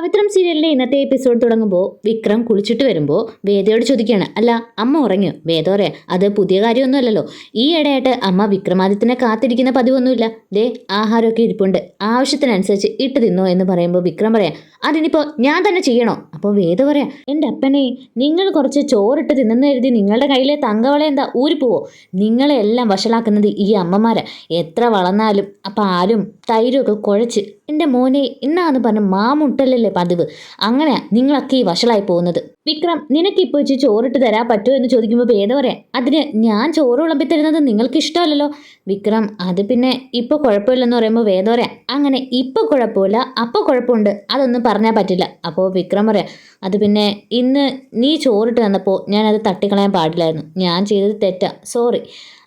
പവിത്രം സീരിയലിലെ ഇന്നത്തെ എപ്പിസോഡ് തുടങ്ങുമ്പോൾ വിക്രം കുളിച്ചിട്ട് വരുമ്പോൾ വേദയോട് ചോദിക്കുകയാണ് അല്ല അമ്മ ഉറങ്ങിയോ വേദ പറയാം അത് പുതിയ കാര്യമൊന്നുമല്ലല്ലോ. ഈ ഇടയായിട്ട് അമ്മ വിക്രമാദിത്യനെ കാത്തിരിക്കുന്ന പതിവൊന്നുമില്ല. ദേ ആഹാരമൊക്കെ ഇരിപ്പുണ്ട്. ആവശ്യത്തിനനുസരിച്ച് ഇട്ട് തിന്നോ എന്ന് പറയുമ്പോൾ വിക്രം പറയാം അതിനിപ്പോൾ ഞാൻ തന്നെ ചെയ്യണോ? അപ്പോൾ വേദ പറയാം എന്റെ അപ്പനെ നിങ്ങൾ കുറച്ച് ചോറിട്ട് തിന്നെന്ന് കരുതി നിങ്ങളുടെ കയ്യിലെ തങ്കവള എന്താ ഊരിപ്പോവോ നിങ്ങളെ എല്ലാം വഷളാക്കുന്നത് ഈ അമ്മമാരെ. എത്ര വളർന്നാലും പാലും തൈരും ഒക്കെ കുഴച്ച് എന്റെ മോനെ ഇന്നാന്ന് പറഞ്ഞ മാമുട്ടലല്ലേ പതിവ്? അങ്ങനെയാ നിങ്ങളൊക്കെ ഈ വഷളായി പോകുന്നത്. വിക്രം നിനക്കിപ്പോൾ വെച്ച് ചോറിട്ട് തരാൻ പറ്റുമോ എന്ന് ചോദിക്കുമ്പോൾ ഭേദം പറയാം അതിന് ഞാൻ ചോറ് വിളമ്പി തരുന്നത് നിങ്ങൾക്ക് ഇഷ്ടമല്ലല്ലോ. വിക്രം അത് പിന്നെ ഇപ്പോൾ കുഴപ്പമില്ലെന്ന് പറയുമ്പോൾ വേദ പറയാം അങ്ങനെ ഇപ്പോൾ കുഴപ്പമില്ല അപ്പോൾ കുഴപ്പമുണ്ട്. അതൊന്നും പറഞ്ഞാൽ പറ്റില്ല. അപ്പോൾ വിക്രം പറയാം അത് പിന്നെ ഇന്ന് നീ ചോറിട്ട് തന്നപ്പോൾ ഞാനത് തട്ടിക്കളയാൻ പാടില്ലായിരുന്നു. ഞാൻ ചെയ്തത് തെറ്റാ. സോറി.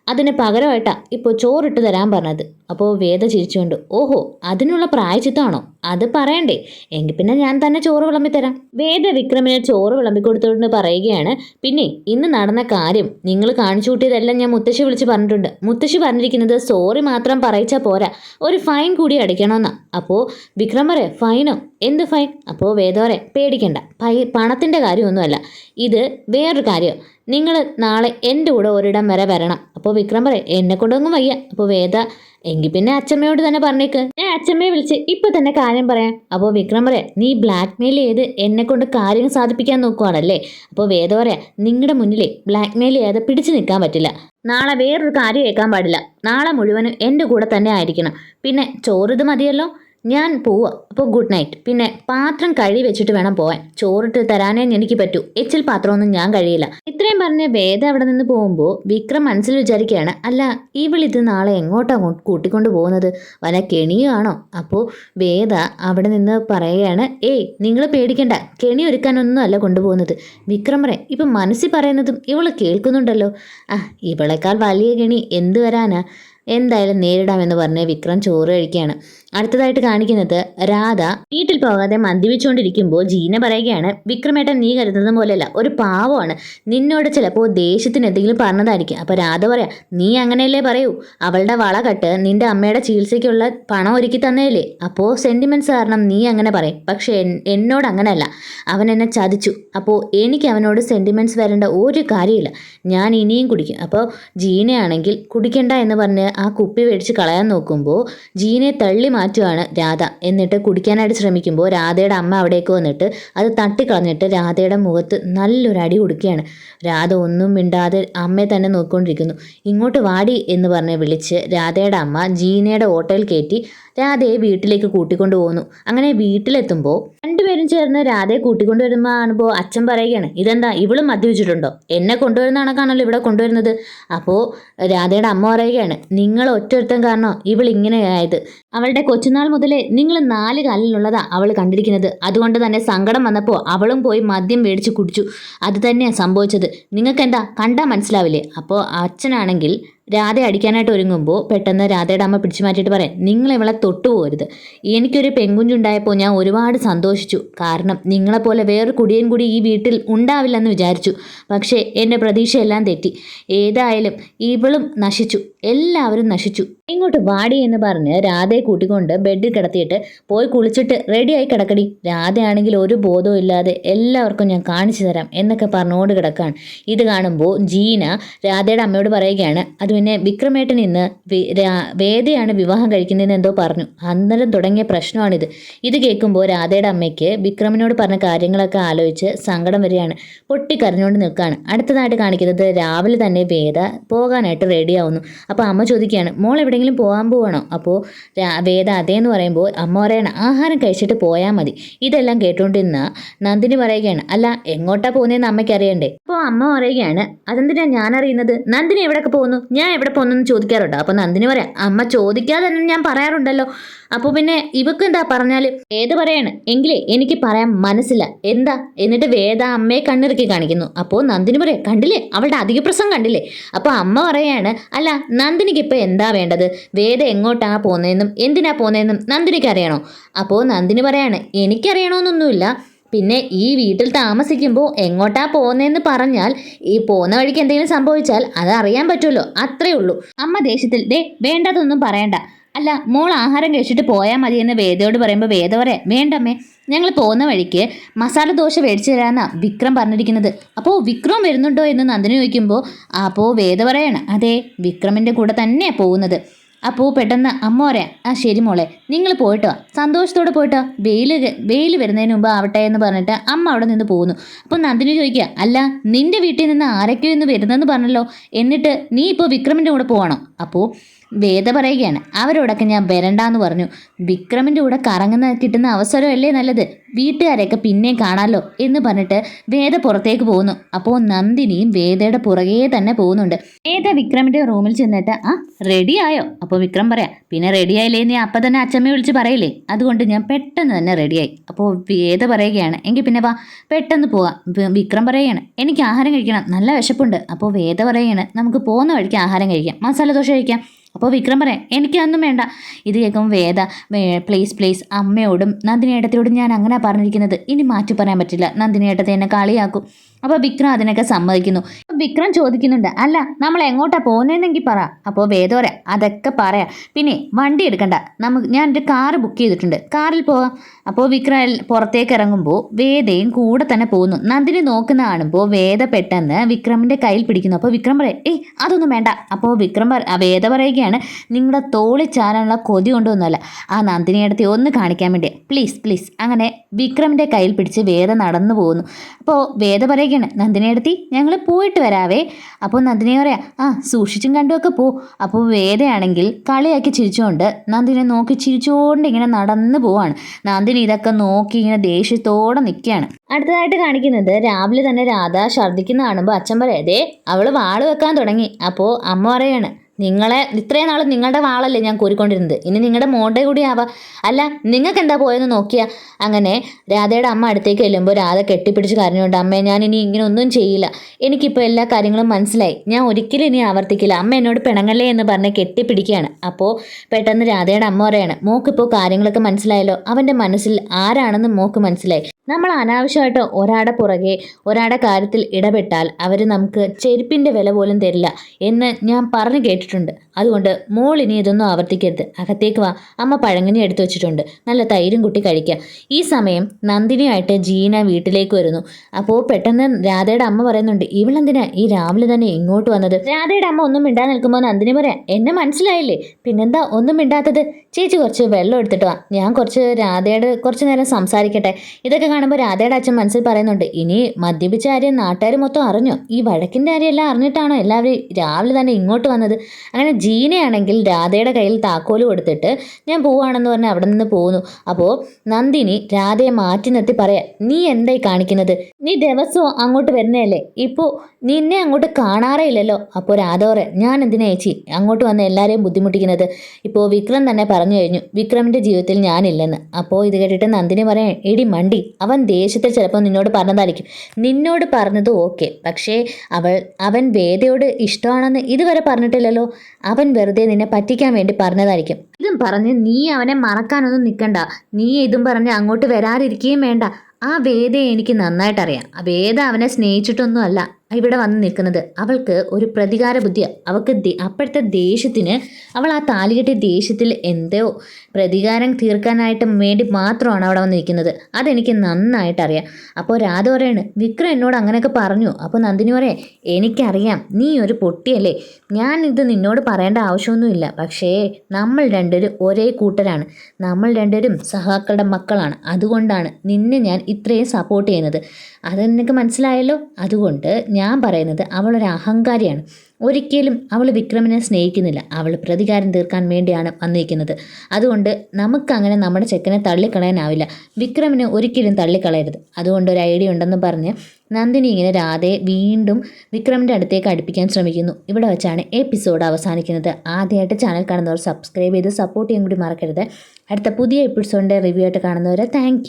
അതിന് പകരമായിട്ടാ ഇപ്പോൾ ചോറിട്ട് തരാൻ പറഞ്ഞത്. അപ്പോൾ വേദ ചിരിച്ചുകൊണ്ട് ഓഹോ അതിനുള്ള പ്രായച്ചിത്തമാണോ അത് പറയണ്ടേ. എങ്കിൽ പിന്നെ ഞാൻ തന്നെ ചോറ് വിളമ്പി തരാം. വേദ വിക്രമിന് ചോറ് വിളമ്പി കൊടുത്തോണ്ട് പറയുകയാണ്. പിന്നെ ഇന്ന് നടന്ന കാര്യം നിങ്ങൾ കാണിച്ചു കൂട്ടിയതെല്ലാം ഞാൻ മുത്തശ്ശി വിളിച്ച് പറഞ്ഞിട്ടുണ്ട്. മുത്തശ്ശി പറഞ്ഞിരിക്കുന്നത് സോറി മാത്രം പറയിച്ചാൽ പോരാ. ഒരു ഫൈൻ കൂടി അടിക്കണമെന്നാ അപ്പോൾ വിക്രം പറയാ ഫൈനോ? എന്ത് ഫൈൻ അപ്പോൾ വേദ പറയാം പേടിക്കണ്ട. പൈ പണത്തിന്റെ കാര്യമൊന്നുമല്ല. ഇത് വേറൊരു കാര്യം. നിങ്ങൾ നാളെ എന്റെ കൂടെ ഒരിടം വരെ വരണം. അപ്പോൾ വിക്രം പറയും എന്നെ കൊണ്ടൊന്നും വയ്യ. അപ്പോൾ വേദ എങ്കിൽ പിന്നെ അച്ഛമ്മയോട് തന്നെ പറഞ്ഞേക്ക്. ഞാൻ അച്ഛമ്മയെ വിളിച്ച് ഇപ്പം തന്നെ കാര്യം പറയാം. അപ്പോൾ വിക്രം പറയാം നീ ബ്ലാക്ക് മെയിൽ ചെയ്ത് എന്നെ കൊണ്ട് കാര്യം സാധിപ്പിക്കാൻ നോക്കുവാണല്ലേ? അപ്പോൾ വേദ പറയാം നിങ്ങളുടെ മുന്നിലേ ബ്ലാക്ക് മെയിൽ ചെയ്യാതെ പിടിച്ചു നിൽക്കാൻ പറ്റില്ല. നാളെ വേറൊരു കാര്യം കേൾക്കാൻ പാടില്ല. നാളെ മുഴുവനും എന്റെ കൂടെ തന്നെ ആയിരിക്കണം. പിന്നെ ചോറിത് മതിയല്ലോ? ഞാൻ പോവുക അപ്പോൾ ഗുഡ് നൈറ്റ് പിന്നെ പാത്രം കഴുകി വെച്ചിട്ട് വേണം പോവാൻ. ചോറിട്ട് തരാനേ എനിക്ക് പറ്റൂ. എച്ചിൽ പാത്രമൊന്നും ഞാൻ കഴിയില്ല ഇത്രയും പറഞ്ഞ് വേദ അവിടെ നിന്ന് പോകുമ്പോൾ വിക്രം മനസ്സിൽ വിചാരിക്കുകയാണ് അല്ല ഇവളിത് നാളെ എങ്ങോട്ടാ കൊ- കൂട്ടിക്കൊണ്ട് പോകുന്നത്? വല്ല കെണിയാണോ അപ്പോൾ വേദ അവിടെ നിന്ന് പറയുകയാണ് ഏയ് നിങ്ങൾ പേടിക്കണ്ട. കെണി ഒരുക്കാനൊന്നും അല്ല കൊണ്ടുപോകുന്നത്. വിക്രം പറയാം ഇപ്പം മനസ്സിൽ പറയുന്നതും ഇവൾ കേൾക്കുന്നുണ്ടല്ലോ. ആ ഇവളെക്കാൾ വലിയ കെണി എന്ത് വരാനാ? എന്തായാലും നേരിടാമെന്ന് പറഞ്ഞ് വിക്രം ചോറ് കഴിക്കുകയാണ്. അടുത്തതായിട്ട് കാണിക്കുന്നത് രാധ വീട്ടിൽ പോകാതെ മദ്യപിച്ചുകൊണ്ടിരിക്കുമ്പോൾ ജീന പറയുകയാണ് വിക്രമേട്ടൻ നീ കരുതുന്നത് പോലെയല്ല ഒരു പാവമാണ്. നിന്നോട് ചിലപ്പോൾ ദേഷ്യത്തിന് എന്തെങ്കിലും പറഞ്ഞതായിരിക്കും. അപ്പോൾ രാധ പറയാ നീ അങ്ങനെയല്ലേ പറയൂ? അവളുടെ വള കട്ട് നിന്റെ അമ്മയുടെ ചികിത്സയ്ക്കുള്ള പണം ഒരുക്കി തന്നേലേ. അപ്പോൾ സെന്റിമെന്റ്സ് കാരണം നീ അങ്ങനെ പറയും. പക്ഷേ എന്നോട് അങ്ങനെയല്ല. അവൻ എന്നെ ചതിച്ചു. അപ്പോൾ എനിക്ക് അവനോട് സെന്റിമെന്റ്സ് വരേണ്ട ഒരു കാര്യമില്ല. ഞാൻ ഇനിയും കുടിക്കും. അപ്പോൾ ജീനയാണെങ്കിൽ കുടിക്കണ്ട എന്ന് പറഞ്ഞ് ആ കുപ്പി മേടിച്ച് കളയാൻ നോക്കുമ്പോൾ ജീനെ തള്ളി മാറ്റുവാണ് രാധ. എന്നിട്ട് കുടിക്കാനായിട്ട് ശ്രമിക്കുമ്പോൾ രാധയുടെ അമ്മ അവിടേക്ക് വന്നിട്ട് അത് തട്ടിക്കളഞ്ഞിട്ട് രാധയുടെ മുഖത്ത് നല്ലൊരു അടി കൊടുക്കുകയാണ്. രാധ ഒന്നും മിണ്ടാതെ അമ്മയെ തന്നെ നോക്കിക്കൊണ്ടിരിക്കുന്നു. ഇങ്ങോട്ട് വാടി എന്ന് പറഞ്ഞ് വിളിച്ച് രാധയുടെ അമ്മ ജീനയുടെ ഓട്ടോയിൽ കയറ്റി രാധയെ വീട്ടിലേക്ക് കൂട്ടിക്കൊണ്ടു പോകുന്നു അങ്ങനെ വീട്ടിലെത്തുമ്പോൾ രണ്ടുപേരും ചേർന്ന് രാധയെ കൂട്ടിക്കൊണ്ടു അച്ഛൻ പറയുകയാണ് ഇതെന്താ ഇവളും മദ്യപിച്ചിട്ടുണ്ടോ? എന്നെ കൊണ്ടുവരുന്ന കണക്കാണല്ലോ ഇവിടെ കൊണ്ടുവരുന്നത്. അപ്പോൾ രാധയുടെ അമ്മ പറയുകയാണ് നിങ്ങൾ ഒറ്റൊരുത്തം കാരണം ഇവൾ ഇങ്ങനെയായത് അവളുടെ കൊച്ചുനാൾ മുതലേ നിങ്ങൾ നാല് കാലിലുള്ളതാ അവൾ കണ്ടിരിക്കുന്നത്. അതുകൊണ്ട് തന്നെ സങ്കടം വന്നപ്പോൾ അവളും പോയി മദ്യം മേടിച്ച് കുടിച്ചു. അത് തന്നെയാണ് സംഭവിച്ചത്. നിങ്ങൾക്ക് എന്താ കണ്ടാൽ മനസ്സിലാവില്ലേ? അപ്പോൾ അച്ഛനാണെങ്കിൽ രാധ അടിക്കാനായിട്ട് ഒരുങ്ങുമ്പോൾ പെട്ടെന്ന് രാധയുടെ അമ്മ പിടിച്ചു മാറ്റിയിട്ട് പറയാം നിങ്ങൾ ഇവളെ തൊട്ടുപോകരുത് എനിക്കൊരു പെൺകുഞ്ഞുണ്ടായപ്പോൾ ഞാൻ ഒരുപാട് സന്തോഷിച്ചു. കാരണം നിങ്ങളെപ്പോലെ വേറൊരു കുടിയൻ കൂടി ഈ വീട്ടിൽ ഉണ്ടാവില്ലെന്ന് വിചാരിച്ചു. പക്ഷേ എന്റെ പ്രതീക്ഷയെല്ലാം തെറ്റി. ഏതായാലും ഇവളും നശിച്ചു. എല്ലാവരും നശിച്ചു. ഇങ്ങോട്ട് വാടി എന്ന് പറഞ്ഞ് രാധയെ കൂട്ടിക്കൊണ്ട് ബെഡിൽ കിടത്തിയിട്ട് പോയി കുളിച്ചിട്ട് റെഡിയായി കിടക്കടി. രാധയാണെങ്കിൽ ഒരു ബോധവും ഇല്ലാതെ എല്ലാവർക്കും ഞാൻ കാണിച്ചു തരാം എന്നൊക്കെ പറഞ്ഞുകൊണ്ട് കിടക്കാൻ ഇത് കാണുമ്പോൾ ജീന രാധയുടെ അമ്മയോട് പറയുകയാണ് അത് പിന്നെ വിക്രമേട്ടൻ ഇന്ന് വേദയാണ് വിവാഹം കഴിക്കുന്നതെന്ന് എന്തോ പറഞ്ഞു. അന്നേരം തുടങ്ങിയ പ്രശ്നമാണിത്. ഇത് കേൾക്കുമ്പോൾ രാധയുടെ അമ്മയ്ക്ക് വിക്രമിനോട് പറഞ്ഞ കാര്യങ്ങളൊക്കെ ആലോചിച്ച് സങ്കടം വരികയാണ്. പൊട്ടിക്കരഞ്ഞുകൊണ്ട് നിൽക്കുകയാണ്. അടുത്തതായിട്ട് കാണിക്കുന്നത് രാവിലെ തന്നെ വേദ പോകാനായിട്ട് റെഡിയാവുന്നു അപ്പോൾ അമ്മ ചോദിക്കുകയാണ് മോൾ എവിടെയെങ്കിലും പോകാൻ പോവാണോ? അപ്പോൾ വേദ അതേന്ന് പറയുമ്പോൾ അമ്മ പറയണം ആഹാരം കഴിച്ചിട്ട് പോയാൽ മതി. ഇതെല്ലാം കേട്ടുകൊണ്ടിരുന്ന നന്ദിനി പറയുകയാണ് അല്ല എങ്ങോട്ടാ പോകുന്നതെന്ന് അമ്മയ്ക്ക് അറിയണ്ടേ? അപ്പോൾ അമ്മ പറയുകയാണ് അതെന്തിനാ ഞാൻ അറിയുന്നത് നന്ദിനി എവിടെയൊക്കെ പോകുന്നു? ഞാൻ എവിടെ പോകുന്നു ചോദിക്കാറുണ്ട്. അപ്പോൾ നന്ദിനി പറയാം അമ്മ ചോദിക്കാതെ തന്നെ ഞാൻ പറയാറുണ്ടല്ലോ. അപ്പോൾ പിന്നെ ഇവക്ക് എന്താ പറഞ്ഞാൽ ഏത് പറയാണ് എങ്കിലേ എനിക്ക് പറയാൻ മനസ്സില്ല. എന്താ? എന്നിട്ട് വേദ അമ്മയെ കണ്ണിറുക്കി കാണിക്കുന്നു. അപ്പോൾ നന്ദിനി പറയാം കണ്ടില്ലേ? അവളുടെ അധിക പ്രസം കണ്ടില്ലേ? അപ്പോൾ അമ്മ പറയാണ് അല്ല നന്ദിനിക്ക് ഇപ്പോൾ എന്താ വേണ്ടത്? വേദ എങ്ങോട്ടാണ് പോകുന്നതെന്നും എന്തിനാ പോകുന്നതെന്നും നന്ദിനിക്ക് അറിയണോ അപ്പോൾ നന്ദിനി പറയാണ് എനിക്കറിയണമെന്നൊന്നുമില്ല പിന്നെ ഈ വീട്ടിൽ താമസിക്കുമ്പോൾ എങ്ങോട്ടാ പോകുന്നതെന്ന് പറഞ്ഞാൽ ഈ പോകുന്ന വഴിക്ക് എന്തെങ്കിലും സംഭവിച്ചാൽ അത് അറിയാൻ പറ്റുമല്ലോ. അത്രേ ഉള്ളൂ. അമ്മ ദേഷ്യത്തിൽ ദേ വേണ്ടതൊന്നും പറയണ്ട. അല്ല മോൾ ആഹാരം കഴിച്ചിട്ട് പോയാൽ മതി എന്ന് വേദയോട് പറയുമ്പോൾ വേദ പറയാം വേണ്ടമ്മേ ഞങ്ങൾ പോകുന്ന വഴിക്ക് മസാല ദോശ മേടിച്ചു തരാമെന്നാ വിക്രം പറഞ്ഞിരിക്കുന്നത്. അപ്പോൾ വിക്രം വരുന്നുണ്ടോ എന്ന് നന്ദിനി ചോദിക്കുമ്പോൾ അപ്പോൾ വേദ പറയാണ് അതെ വിക്രമിന്റെ കൂടെ തന്നെയാണ് പോകുന്നത്. അപ്പോൾ പെട്ടെന്ന് അമ്മ പറയാം ആ ശരി മോളെ നിങ്ങൾ പോയിട്ടോ സന്തോഷത്തോടെ പോയിട്ടോ വെയിൽ വെയിൽ വരുന്നതിന് മുമ്പ് ആവട്ടെ എന്ന് പറഞ്ഞിട്ട് അമ്മ അവിടെ നിന്ന് പോകുന്നു. അപ്പോൾ നന്ദിനി ചോദിക്കുക അല്ല നിന്റെ വീട്ടിൽ നിന്ന് ആരൊക്കെയോ ഇന്ന് വരുന്നതെന്ന് പറഞ്ഞല്ലോ. എന്നിട്ട് നീ ഇപ്പോൾ വിക്രമിന്റെ കൂടെ പോകണോ അപ്പോൾ വേദ പറയുകയാണ്. അവരോടൊക്കെ ഞാൻ വരണ്ടാന്ന് പറഞ്ഞു. വിക്രമിന്റെ കൂടെ കറങ്ങുന്ന കിട്ടുന്ന അവസരമല്ലേ നല്ലത്? വീട്ടുകാരെയൊക്കെ പിന്നെയും കാണാമല്ലോ എന്ന് പറഞ്ഞിട്ട് വേദ പുറത്തേക്ക് പോകുന്നു. അപ്പോൾ നന്ദിനിയും വേദയുടെ പുറകെ തന്നെ പോകുന്നുണ്ട്. വേദ വിക്രമിന്റെ റൂമിൽ ചെന്നിട്ട് ആ റെഡി ആയോ? അപ്പോൾ വിക്രം പറയാം പിന്നെ റെഡി ആയില്ലേ നീ? അപ്പം തന്നെ അച്ഛമ്മയെ വിളിച്ച് പറയില്ലേ? അതുകൊണ്ട് ഞാൻ പെട്ടെന്ന് തന്നെ റെഡിയായി അപ്പോൾ വേദ പറയുകയാണ് എങ്കിൽ പിന്നെ വാ പെട്ടെന്ന് പോവാം. വിക്രം പറയുകയാണ് എനിക്ക് ആഹാരം കഴിക്കണം. നല്ല വിശപ്പുണ്ട്. അപ്പോൾ വേദ പറയുകയാണ് നമുക്ക് പോകുന്ന വഴിക്ക് ആഹാരം കഴിക്കാം. മസാല ദോശ കഴിക്കാം. അപ്പോൾ വിക്രം പറയാം എനിക്കൊന്നും വേണ്ട. ഇത് കേൾക്കും വേദ പ്ലീസ് പ്ലീസ് അമ്മയോടും നന്ദിനേട്ടത്തിയോടും ഞാൻ അങ്ങനെ പറഞ്ഞിരിക്കുന്നത്. ഇനി മാറ്റി പറയാൻ പറ്റില്ല. നന്ദിനേട്ടത്തെ എന്നെ കളിയാക്കും. അപ്പോൾ വിക്രം അതിനൊക്കെ സമ്മതിക്കുന്നു. വിക്രം ചോദിക്കുന്നുണ്ട് അല്ല നമ്മൾ എങ്ങോട്ടാ പോകുന്നതെന്നെങ്കിൽ പറ. അപ്പോൾ വേദോര അതൊക്കെ പറയാം. പിന്നെ വണ്ടി എടുക്കണ്ട. നമുക്ക് ഞാൻ ഒരു കാറ് ബുക്ക് ചെയ്തിട്ടുണ്ട്. കാറിൽ പോവാം. അപ്പോൾ വിക്രം പുറത്തേക്ക് ഇറങ്ങുമ്പോൾ വേദയും കൂടെ തന്നെ പോകുന്നു. നന്ദിനി നോക്കുന്ന കാണുമ്പോൾ വേദ പെട്ടെന്ന് വിക്രമിന്റെ കയ്യിൽ പിടിക്കുന്നു. അപ്പോൾ വിക്രം പറയും ഏയ് അതൊന്നും വേണ്ട. അപ്പോൾ വിക്രം പറ വേദ പറയുകയാണ് നിങ്ങളുടെ തോളി ചാരാനുള്ള കൊതി കൊണ്ടൊന്നുമല്ല. ആ നന്ദിനിയടുത്ത് ഒന്ന് കാണിക്കാൻ വേണ്ടി. Please please. അങ്ങനെ വിക്രമിന്റെ കയ്യിൽ പിടിച്ച് വേദ നടന്നു പോകുന്നു. അപ്പോൾ വേദ പറയുകയാണ് നന്ദിനിയെടുത്തി ഞങ്ങൾ പോയിട്ട് വരാവേ. അപ്പോൾ നന്ദിനി പറയാം ആ സൂക്ഷിച്ചും കണ്ടുമൊക്കെ പോ. അപ്പോൾ വേദയാണെങ്കിൽ കളിയാക്കി ചിരിച്ചുകൊണ്ട് നന്ദിനെ നോക്കി ചിരിച്ചുകൊണ്ട് ഇങ്ങനെ നടന്നു പോവാണ്. നന്ദിനി ഇതൊക്കെ നോക്കി ഇങ്ങനെ ദേഷ്യത്തോടെ നിൽക്കുകയാണ് അടുത്തതായിട്ട് കാണിക്കുന്നത് രാവിലെ തന്നെ രാധ ഛർദ്ദിക്കുന്ന കാണുമ്പോൾ അച്ഛൻ പറയാം അവൾ വാൾ വെക്കാൻ തുടങ്ങി. അപ്പോൾ അമ്മ പറയാണ് നിങ്ങളെ ഇത്രയും നാൾ നിങ്ങളുടെ വാളല്ലേ ഞാൻ കോരിക്കൊണ്ടിരുന്നത്. ഇനി നിങ്ങളുടെ മോളുടെ കൂടി ആവാം. അല്ല നിങ്ങൾക്ക് എന്താ പോയെന്ന് നോക്കിയാ? അങ്ങനെ രാധയുടെ അമ്മ അടുത്തേക്ക് ചെല്ലുമ്പോൾ രാധ കെട്ടിപ്പിടിച്ച് കരഞ്ഞുകൊണ്ട് അമ്മേ ഞാൻ ഇനി ഇങ്ങനെ ഒന്നും ചെയ്യില്ല. എനിക്കിപ്പോൾ എല്ലാ കാര്യങ്ങളും മനസ്സിലായി. ഞാൻ ഒരിക്കലും ഇനി ആവർത്തിക്കില്ല. അമ്മ എന്നോട് പിണങ്ങല്ലേ എന്ന് പറഞ്ഞ് കെട്ടിപ്പിടിക്കുകയാണ്. അപ്പോൾ പെട്ടെന്ന് രാധയുടെ അമ്മ പറയാണ് മോക്കിപ്പോൾ കാര്യങ്ങളൊക്കെ മനസ്സിലായല്ലോ. അവന്റെ മനസ്സിൽ ആരാണെന്ന് മോക്ക് മനസ്സിലായി. നമ്മൾ അനാവശ്യമായിട്ട് ഒരാടെ പുറകെ ഒരാടെ കാര്യത്തിൽ ഇടപെട്ടാൽ അവർ നമുക്ക് ചെരുപ്പിന്റെ വില പോലും തരില്ല എന്ന് ഞാൻ പറഞ്ഞു കേട്ടിട്ടുണ്ട്. അതുകൊണ്ട് മോൾ ഇനി ഇതൊന്നും ആവർത്തിക്കരുത്. അകത്തേക്ക് വാ. അമ്മ പഴങ്ങനെ എടുത്തു വെച്ചിട്ടുണ്ട്. നല്ല തൈരും കുട്ടി കഴിക്കുക ഈ സമയം നന്ദിനിയായിട്ട് ജീന വീട്ടിലേക്ക് വരുന്നു. അപ്പോൾ പെട്ടെന്ന് രാധയുടെ അമ്മ പറയുന്നുണ്ട് ഇവളെന്തിനാ ഈ രാവിലെ തന്നെ ഇങ്ങോട്ട് വന്നത്? രാധയുടെ അമ്മ ഒന്നും മിണ്ടാൻ നിൽക്കുമ്പോൾ നന്ദിനി പറയാം എന്നെ മനസ്സിലായില്ലേ? പിന്നെന്താ ഒന്നും മിണ്ടാത്തത്? ചേച്ചി കുറച്ച് വെള്ളം എടുത്തിട്ട് വാ. ഞാൻ കുറച്ച് രാധയോട് കുറച്ച് നേരം സംസാരിക്കട്ടെ. ഇതൊക്കെ കാണുമ്പോൾ രാധയുടെ അച്ഛൻ മനസ്സിൽ പറയുന്നുണ്ട് ഇനി മദ്യപിച്ച കാര്യം നാട്ടുകാർ മൊത്തം അറിഞ്ഞു? ഈ വഴക്കിന്റെ കാര്യമെല്ലാം അറിഞ്ഞിട്ടാണോ എല്ലാവരും രാവിലെ തന്നെ ഇങ്ങോട്ട് വന്നത്? അങ്ങനെ ജീനയാണെങ്കിൽ രാധയുടെ കയ്യിൽ താക്കോൽ കൊടുത്തിട്ട് ഞാൻ പോവാണെന്ന് പറഞ്ഞ് അവിടെ നിന്ന് പോകുന്നു അപ്പോൾ നന്ദിനി രാധയെ മാറ്റി നിർത്തി പറയാം നീ എന്തായി കാണിക്കുന്നത്? നീ ദിവസവും അങ്ങോട്ട് വരുന്നതല്ലേ? ഇപ്പോൾ നിന്നെ അങ്ങോട്ട് കാണാറേ ഇല്ലല്ലോ. അപ്പോൾ രാധോറെ ഞാൻ എന്തിനാ ചേച്ചി അങ്ങോട്ട് വന്ന് എല്ലാവരെയും ബുദ്ധിമുട്ടിക്കുന്നത്? ഇപ്പോൾ വിക്രം തന്നെ പറഞ്ഞു കഴിഞ്ഞു വിക്രമിന്റെ ജീവിതത്തിൽ ഞാനില്ലെന്ന്. അപ്പോൾ ഇത് കേട്ടിട്ട് നന്ദിനി പറയാൻ എടി മണ്ടി അവൻ ദേഷ്യത്തിൽ ചിലപ്പോൾ നിന്നോട് പറഞ്ഞതായിരിക്കും. നിന്നോട് പറഞ്ഞത് ഓക്കെ പക്ഷേ അവൾ അവൻ വേദയോട് ഇഷ്ടമാണെന്ന് ഇതുവരെ പറഞ്ഞിട്ടില്ലല്ലോ. അവൻ വെറുതെ നിന്നെ പറ്റിക്കാൻ വേണ്ടി പറഞ്ഞതായിരിക്കും. ഇതും പറഞ്ഞ് നീ അവനെ മറക്കാനൊന്നും നിൽക്കണ്ട നീ ഇതും പറഞ്ഞ് അങ്ങോട്ട് വരാതിരിക്കുകയും വേണ്ട. ആ വേദയെ എനിക്ക് നന്നായിട്ട് അറിയാം ആ വേദ അവനെ സ്നേഹിച്ചിട്ടൊന്നും അല്ല ഇവിടെ വന്ന് നിൽക്കുന്നത്. അവൾക്ക് ഒരു പ്രതികാര ബുദ്ധി അവൾക്ക് അപ്പോഴത്തെ ദേഷ്യത്തിന് അവൾ ആ താലികെട്ടിയ ദേഷ്യത്തിൽ എന്തോ പ്രതികാരം തീർക്കാനായിട്ട് വേണ്ടി മാത്രമാണ് അവിടെ വന്ന് നിൽക്കുന്നത്. അതെനിക്ക് നന്നായിട്ട് അറിയാം. അപ്പോൾ രാധ പറയാണ് വിക്രം എന്നോട് അങ്ങനെയൊക്കെ പറഞ്ഞു. അപ്പോൾ നന്ദിനി പറയാം എനിക്കറിയാം നീ ഒരു പൊട്ടിയല്ലേ. ഞാൻ ഇത് നിന്നോട് പറയേണ്ട ആവശ്യമൊന്നുമില്ല. പക്ഷേ നമ്മൾ രണ്ടുപേരും ഒരേ കൂട്ടരാണ്. നമ്മൾ രണ്ടുപേരും സഹാക്കളുടെ മക്കളാണ്. അതുകൊണ്ടാണ് നിന്നെ ഞാൻ ഇത്രയും സപ്പോർട്ട് ചെയ്യുന്നത്. അത് നിനക്ക് മനസ്സിലായല്ലോ. അതുകൊണ്ട് ഞാൻ പറയുന്നത് അവളൊരു അഹങ്കാരിയാണ്. ഒരിക്കലും അവൾ വിക്രമിനെ സ്നേഹിക്കുന്നില്ല. അവൾ പ്രതികാരം തീർക്കാൻ വേണ്ടിയാണ് വന്നിരിക്കുന്നത്. അതുകൊണ്ട് നമുക്കങ്ങനെ നമ്മുടെ ചെക്കനെ തള്ളിക്കളയാനാവില്ല. വിക്രമിനെ ഒരിക്കലും തള്ളിക്കളയരുത്. അതുകൊണ്ട് ഒരു ഐഡിയ ഉണ്ടെന്ന് പറഞ്ഞ് നന്ദിനി ഇങ്ങനെ രാധയെ വീണ്ടും വിക്രമിന്റെ അടുത്തേക്ക് അടുപ്പിക്കാൻ ശ്രമിക്കുന്നു. ഇവിടെ വെച്ചാണ് എപ്പിസോഡ് അവസാനിക്കുന്നത്. ആദ്യമായിട്ട് ചാനൽ കാണുന്നവർ സബ്സ്ക്രൈബ് ചെയ്ത് സപ്പോർട്ട് ചെയ്യാൻ കൂടി മറക്കരുത്. അടുത്ത പുതിയ എപ്പിസോഡിന്റെ റിവ്യൂ ആയിട്ട് കാണുന്നവരെ താങ്ക്